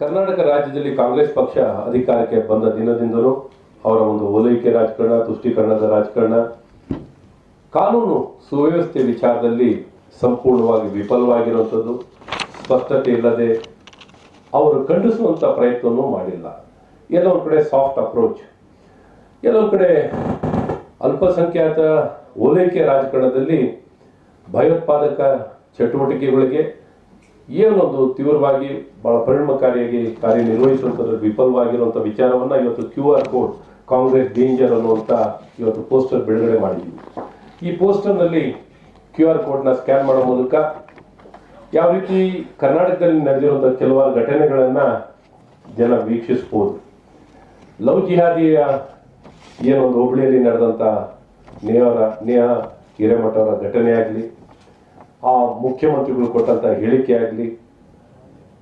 ಕರ್ನಾಟಕ ರಾಜ್ಯದಲ್ಲಿ ಕಾಂಗ್ರೆಸ್ ಪಕ್ಷ ಅಧಿಕಾರಕ್ಕೆ ಬಂದ ದಿನದಿಂದಲೂ ಅವರ ಒಂದು ಓಲೈಕೆ ರಾಜಕಾರಣ, ತುಷ್ಟೀಕರಣದ ರಾಜಕಾರಣ, ಕಾನೂನು ಸುವ್ಯವಸ್ಥೆ ವಿಚಾರದಲ್ಲಿ ಸಂಪೂರ್ಣವಾಗಿ ವಿಫಲವಾಗಿರುವಂಥದ್ದು. ಸ್ಪಷ್ಟತೆ ಇಲ್ಲದೆ ಅವರು ಖಂಡಿಸುವಂಥ ಪ್ರಯತ್ನವೂ ಮಾಡಿಲ್ಲ. ಎಲ್ಲೊಂದು ಕಡೆ ಸಾಫ್ಟ್ ಅಪ್ರೋಚ್ ಎಲ್ಲೋ ಕಡೆ ಅಲ್ಪಸಂಖ್ಯಾತ ಓಲೈಕೆ ರಾಜಕಾರಣದಲ್ಲಿ ಭಯೋತ್ಪಾದಕ ಚಟುವಟಿಕೆಗಳಿಗೆ ಏನೊಂದು ತೀವ್ರವಾಗಿ ಬಹಳ ಪರಿಣಾಮಕಾರಿಯಾಗಿ ಕಾರ್ಯನಿರ್ವಹಿಸುವಂಥದ್ರಲ್ಲಿ ವಿಫಲವಾಗಿರುವಂಥ ವಿಚಾರವನ್ನ ಇವತ್ತು Q R code Congress danger ಅನ್ನುವಂಥ ಇವತ್ತು ಪೋಸ್ಟರ್ ಬಿಡುಗಡೆ ಮಾಡಿದ್ವಿ. ಈ ಪೋಸ್ಟರ್ನಲ್ಲಿ ಕ್ಯೂ ಆರ್ ಕೋಡ್ನ ಸ್ಕ್ಯಾನ್ ಮಾಡೋ ಮೂಲಕ ಯಾವ ರೀತಿ ಕರ್ನಾಟಕದಲ್ಲಿ ನಡೆದಿರುವಂಥ ಕೆಲವಾರು ಘಟನೆಗಳನ್ನು ಜನ ವೀಕ್ಷಿಸ್ಬೋದು ಲವ್ ಜಿಹಾದಿಯ ಏನೊಂದು ಹುಬ್ಳಿಯಲ್ಲಿ ನಡೆದಂಥ ನೇಹರ ನೇಹ ಹಿರೇಮಠ ಅವರ ಘಟನೆ ಆಗಲಿ ಆ ಮುಖ್ಯಮಂತ್ರಿಗಳು ಕೊಟ್ಟಂತ ಹೇಳಿಕೆ ಆಗಲಿ,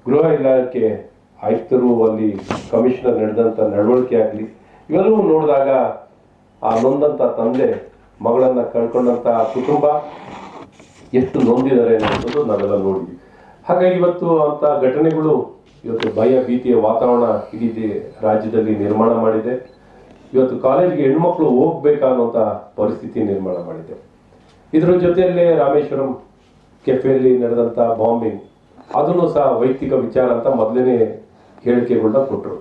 ಗೃಹ ಇಲಾಖೆ ಆಯುಕ್ತರು ಅಲ್ಲಿ ಕಮಿಷನರ್ ನಡೆದಂತ ನಡವಳಿಕೆ ಆಗಲಿ ಇವೆಲ್ಲವೂ ನೋಡಿದಾಗ ಆ ನೊಂದಂತ ತಂದೆ, ಮಗಳನ್ನ ಕಳ್ಕೊಂಡಂತ ಕುಟುಂಬ ಎಷ್ಟು ನೊಂದಿದ್ದಾರೆ ಅನ್ನೋದು ನಾವೆಲ್ಲ ನೋಡಿದ್ವಿ. ಹಾಗಾಗಿ ಇವತ್ತು ಅಂತ ಘಟನೆಗಳು ಇವತ್ತು ಭಯ ಭೀತಿಯ ವಾತಾವರಣ ಇಡೀ ರಾಜ್ಯದಲ್ಲಿ ನಿರ್ಮಾಣ ಮಾಡಿದೆ. ಇವತ್ತು ಕಾಲೇಜಿಗೆ ಹೆಣ್ಮಕ್ಳು ಹೋಗ್ಬೇಕಾಗುವಂಥ ಪರಿಸ್ಥಿತಿ ನಿರ್ಮಾಣ ಮಾಡಿದೆ. ಇದರ ಜೊತೆಯಲ್ಲೇ ರಾಮೇಶ್ವರಂ ಕೆಫೆಯಲ್ಲಿ ನಡೆದಂಥ ಬಾಂಬಿಂಗ್ ಅದನ್ನು ಸಹ ವೈಯಕ್ತಿಕ ವಿಚಾರ ಅಂತ ಮೊದಲೇ ಹೇಳಿಕೆಗಳನ್ನ ಕೊಟ್ಟರು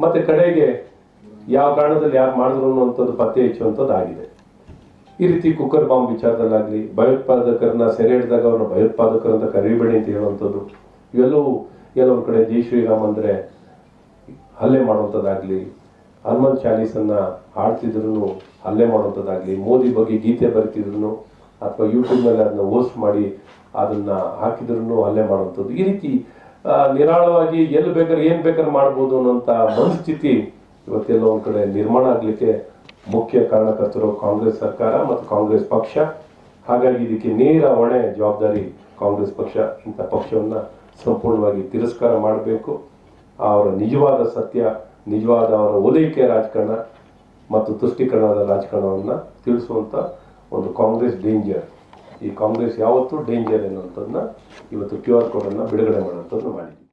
ಮತ್ತೆ ಕಡೆಗೆ ಯಾವ ಕಾರಣದಲ್ಲಿ ಯಾರು ಮಾಡಿದ್ರು ಅನ್ನುವಂಥದ್ದು ಪತ್ತೆ ಹೆಚ್ಚುವಂಥದ್ದು ಆಗಿದೆ ಈ ರೀತಿ ಕುಕ್ಕರ್ ಬಾಂಬ್ ವಿಚಾರದಲ್ಲಾಗಲಿ, ಭಯೋತ್ಪಾದಕರನ್ನ ಸೆರೆ ಹಿಡಿದಾಗ ಅವ್ರನ್ನ ಭಯೋತ್ಪಾದಕರು ಅಂತ ಕರಿಬೇಡಿ ಅಂತ ಹೇಳುವಂಥದ್ದು, ಇವೆಲ್ಲವೂ ಕೆಲವೊಂದು ಕಡೆ ಜೈ ಶ್ರೀರಾಮ್ ಅಂದರೆ ಹಲ್ಲೆ ಮಾಡುವಂಥದ್ದಾಗಲಿ, ಹನುಮಂತ್ ಚಾಲೀಸನ್ನ ಹಾಡ್ತಿದ್ರು ಹಲ್ಲೆ ಮಾಡುವಂಥದ್ದಾಗಲಿ, ಮೋದಿ ಬಗ್ಗೆ ಗೀತೆ ಬರಿತಿದ್ರು ಅಥವಾ ಯೂಟ್ಯೂಬ್ನಲ್ಲಿ ಅದನ್ನ ಓಸ್ಟ್ ಮಾಡಿ ಅದನ್ನ ಹಾಕಿದ್ರು ಹಲ್ಲೆ ಮಾಡುವಂಥದ್ದು. ಈ ರೀತಿ ನಿರಾಳವಾಗಿ ಎಲ್ಲಿ ಬೇಕಾದ್ರೆ ಏನ್ ಬೇಕಾದ್ರೆ ಮಾಡ್ಬೋದು ಅನ್ನೋಂಥ ಮನಸ್ಥಿತಿ ಇವತ್ತೆಲ್ಲ ಒಂದ್ ಕಡೆ ನಿರ್ಮಾಣ ಆಗ್ಲಿಕ್ಕೆ ಮುಖ್ಯ ಕಾರಣಕರ್ತರು ಕಾಂಗ್ರೆಸ್ ಸರ್ಕಾರ ಮತ್ತು ಕಾಂಗ್ರೆಸ್ ಪಕ್ಷ. ಹಾಗಾಗಿ ಇದಕ್ಕೆ ನೇರ ಹೊಣೆ, ಜವಾಬ್ದಾರಿ ಕಾಂಗ್ರೆಸ್ ಪಕ್ಷ, ಇಂಥ ಪಕ್ಷವನ್ನ ಸಂಪೂರ್ಣವಾಗಿ ತಿರಸ್ಕಾರ ಮಾಡಬೇಕು. ಅವರ ನಿಜವಾದ ಸತ್ಯ, ನಿಜವಾದ ಅವರ ಓಲೈಕೆ ರಾಜಕಾರಣ ಮತ್ತು ತುಷ್ಟೀಕರಣದ ರಾಜಕಾರಣವನ್ನು ತಿಳಿಸುವಂಥ ಒಂದು ಕಾಂಗ್ರೆಸ್ ಡೇಂಜರ್. ಈ ಕಾಂಗ್ರೆಸ್ ಯಾವತ್ತೂ ಡೇಂಜರ್ ಅನ್ನುವಂಥದ್ದನ್ನ ಇವತ್ತು ಕ್ಯೂ ಆರ್ ಕೋಡನ್ನು ಬಿಡುಗಡೆ ಮಾಡುವಂಥದ್ದು ಮಾಡಿದ್ವಿ.